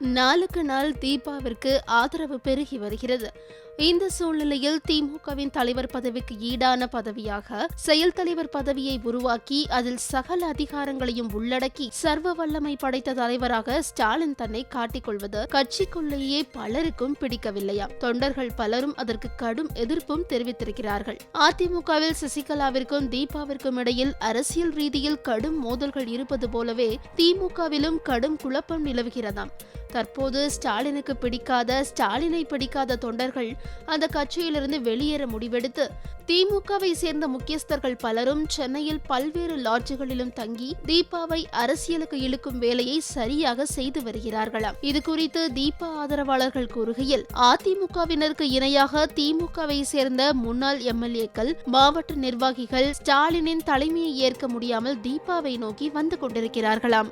நாளுக்கு நாள் தீபாவிற்கு ஆதரவு பெருகி வருகிறது. இந்த சூழ்நிலையில் திமுகவின் தலைவர் பதவிக்கு ஈடான பதவியாக செயல் தலைவர் பதவியை உருவாக்கி அதில் சகல அதிகாரங்களையும் உள்ளடக்கி சர்வ வல்லமை படைத்த தலைவராக ஸ்டாலின் தன்னை காட்டிக்கொள்வது கட்சிக்குள்ளேயே பலருக்கும் பிடிக்கவில்லையாம் தொண்டர்கள் பலரும் அதற்கு கடும் எதிர்ப்பும் தெரிவித்திருக்கிறார்கள். அதிமுகவில் சசிகலாவிற்கும் தீபாவிற்கும் இடையில் அரசியல் ரீதியில் கடும் மோதல்கள் இருப்பது போலவே திமுகவிலும் கடும் குழப்பம் நிலவுகிறதாம். தற்போது ஸ்டாலினுக்கு பிடிக்காத ஸ்டாலினை பிடிக்காத தொண்டர்கள் அந்த கட்சியிலிருந்து வெளியேற முடிவெடுத்து திமுகவை சேர்ந்த முக்கியஸ்தர்கள் பலரும் சென்னையில் பல்வேறு லாட்ஜுகளிலும் தங்கி தீபாவை அரசியலுக்கு இழுக்கும் வேலையை சரியாக செய்து வருகிறார்களாம். இது குறித்து தீபா ஆதரவாளர்கள் கூறுகையில் அதிமுகவினருக்கு இணையாக திமுகவை சேர்ந்த முன்னாள் எம்எல்ஏக்கள் மாவட்ட நிர்வாகிகள் ஸ்டாலினின் தலைமையை ஏற்க முடியாமல் தீபாவை நோக்கி வந்து கொண்டிருக்கிறார்களாம்.